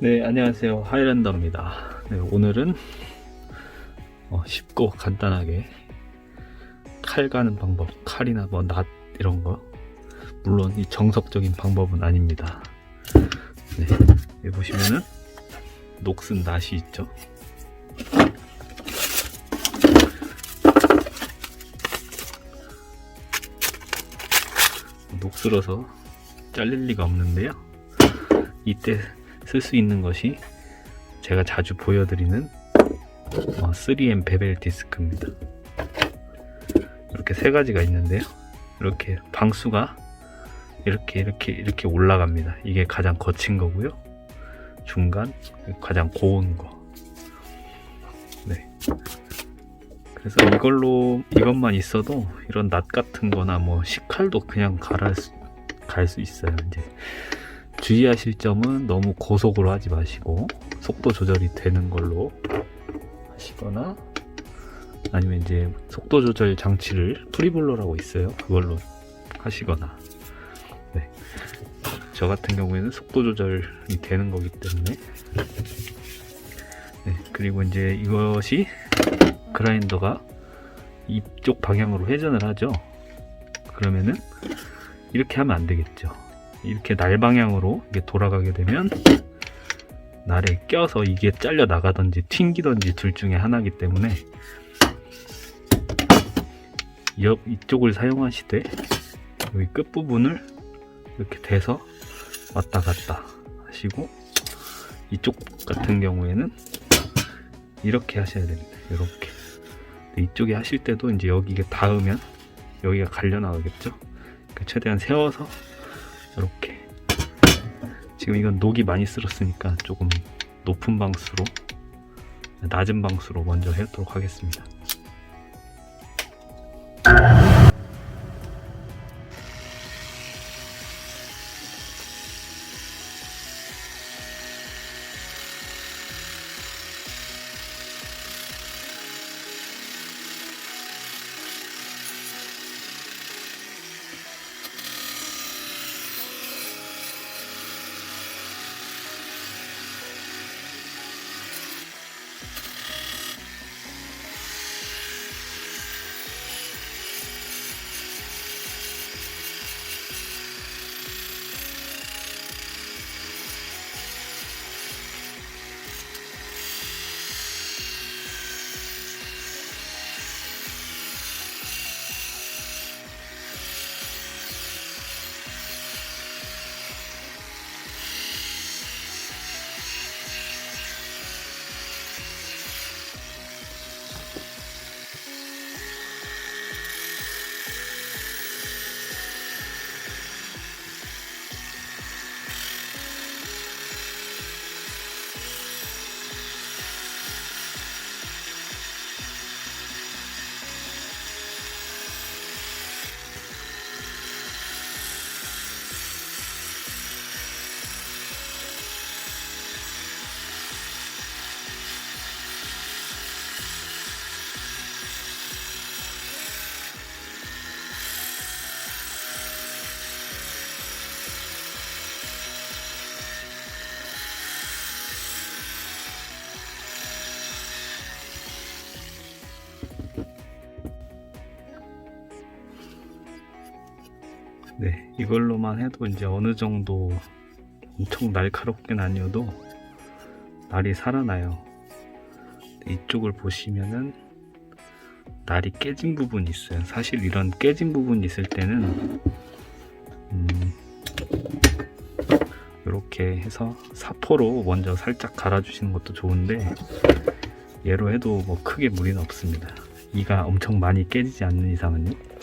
네, 안녕하세요. 하이랜더입니다. 네, 오늘은 어, 쉽고 간단하게 칼 가는 방법, 칼이나 뭐 낫 이런 거. 물론 이 정석적인 방법은 아닙니다. 네, 여기 보시면은 녹슨 낫이 있죠. 녹슬어서 잘릴 리가 없는데요. 이때 쓸 수 있는 것이 제가 자주 보여드리는 어, 3M 베벨 디스크입니다. 이렇게 세 가지가 있는데요. 이렇게 방수가 이렇게 이렇게 이렇게 올라갑니다. 이게 가장 거친 거고요. 중간 가장 고운 거. 네. 그래서 이걸로 이것만 있어도 이런 낫 같은 거나 뭐 식칼도 그냥 갈아 갈수 있어요. 이제 주의하실 점은 너무 고속으로 하지 마시고 속도 조절이 되는 걸로 하시거나 아니면 이제 속도 조절 장치를 프리블러라고 있어요. 그걸로 하시거나 네. 저 같은 경우에는 속도 조절이 되는 거기 때문에 네. 그리고 이제 이것이 그라인더가 이쪽 방향으로 회전을 하죠. 그러면은 이렇게 하면 안 되겠죠. 이렇게 날 방향으로 이게 돌아가게 되면 날에 껴서 이게 잘려 나가든지 튕기든지 둘 중에 하나이기 때문에 옆 이쪽을 사용하시되 여기 끝 부분을 이렇게 대서 왔다 갔다 하시고 이쪽 같은 경우에는 이렇게 하셔야 됩니다. 이렇게 이쪽에 하실 때도 이제 여기가 닿으면 여기가 갈려 나가겠죠. 그러니까 최대한 세워서 이렇게 지금 이건 녹이 많이 쓸었으니까 조금 높은 방수로 낮은 방수로 먼저 해도록 하겠습니다. 이걸로만 해도 이제 어느 정도 엄청 날카롭긴 아니어도 날이 살아나요. 이쪽을 보시면은 날이 깨진 부분이 있어요. 사실 이런 깨진 부분이 있을 때는 음, 이렇게 해서 사포로 먼저 살짝 갈아주시는 것도 좋은데 얘로 해도 뭐 크게 무리는 없습니다. 이가 엄청 많이 깨지지 않는 이상은요.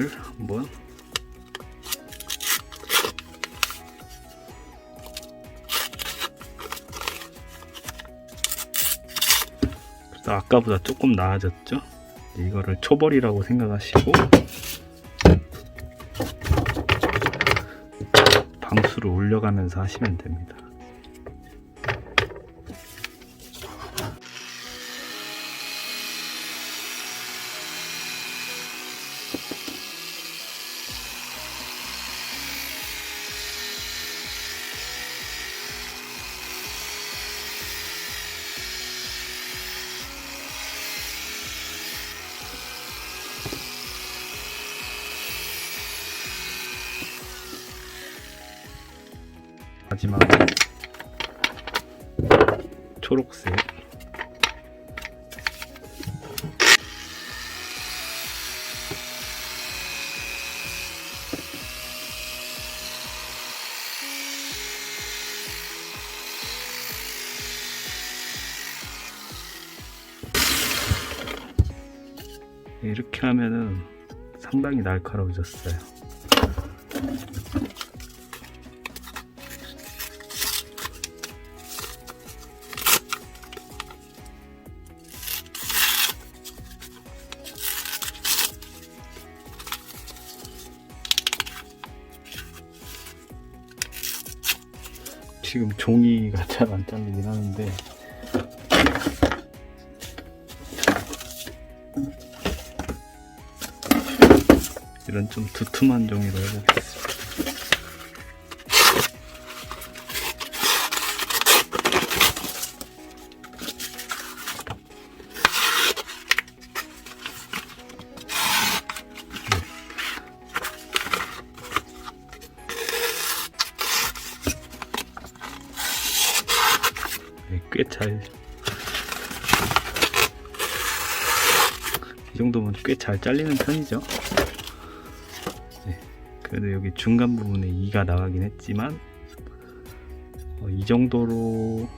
종이를 한번 아까보다 조금 나아졌죠? 이거를 초벌이라고 생각하시고 방수를 올려가면서 하시면 됩니다. 마지막으로 초록색 이렇게 하면은 상당히 날카로워졌어요. 지금 종이가 잘 안 잘리긴 하는데 이런 좀 두툼한 종이로 해보겠습니다. 꽤 잘. 이 정도면 꽤 잘 잘리는 편이죠. 네, 그래도 여기 중간 부분에 이가 나가긴 했지만 어, 이 정도로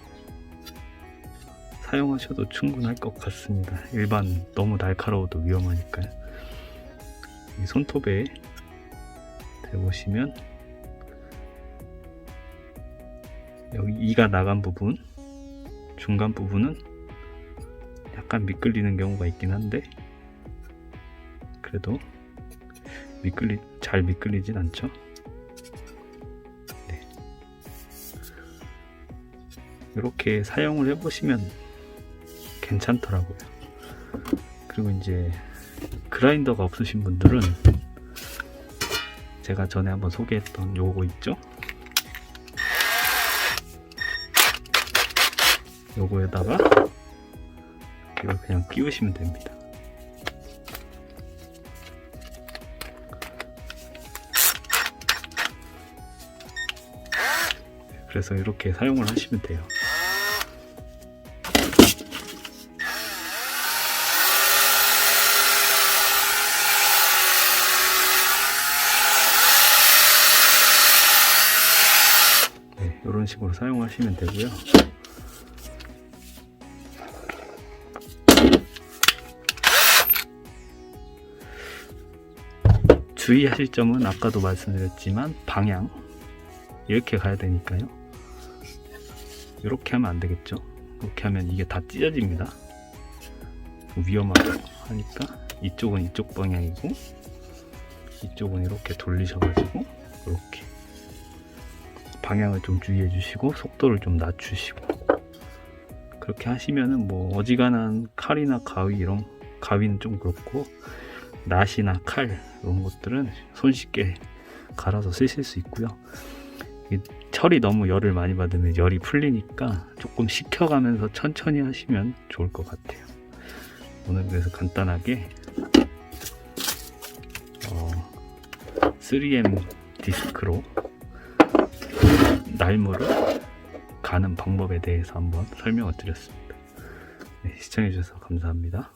사용하셔도 충분할 것 같습니다. 일반 너무 날카로워도 위험하니까요. 이 손톱에 대보시면 여기 이가 나간 부분 중간 부분은 약간 미끌리는 경우가 있긴 한데 그래도 미끌리 잘 미끌리진 않죠. 네. 이렇게 사용을 해보시면 괜찮더라고요. 그리고 이제 그라인더가 없으신 분들은 제가 전에 한번 소개했던 요거 있죠? 요거에다가 이걸 그냥 끼우시면 됩니다. 그래서 이렇게 사용을 하시면 돼요. 네, 이런 식으로 사용하시면 되고요. 주의하실 점은 아까도 말씀드렸지만 방향 이렇게 가야 되니까요. 이렇게 하면 안 되겠죠. 이렇게 하면 이게 다 찢어집니다. 위험하고 하니까 이쪽은 이쪽 방향이고 이쪽은 이렇게 돌리셔가지고 이렇게 방향을 좀 주의해 주시고 속도를 좀 낮추시고 그렇게 하시면은 뭐 어지간한 칼이나 가위 이런 가위는 좀 그렇고 낫이나 칼 이런 것들은 손쉽게 갈아서 쓰실 수 있고요. 이 철이 너무 열을 많이 받으면 열이 풀리니까 조금 식혀가면서 천천히 하시면 좋을 것 같아요. 오늘 그래서 간단하게 어, 3M 디스크로 날무를 가는 방법에 대해서 한번 설명을 드렸습니다. 네, 시청해주셔서 감사합니다.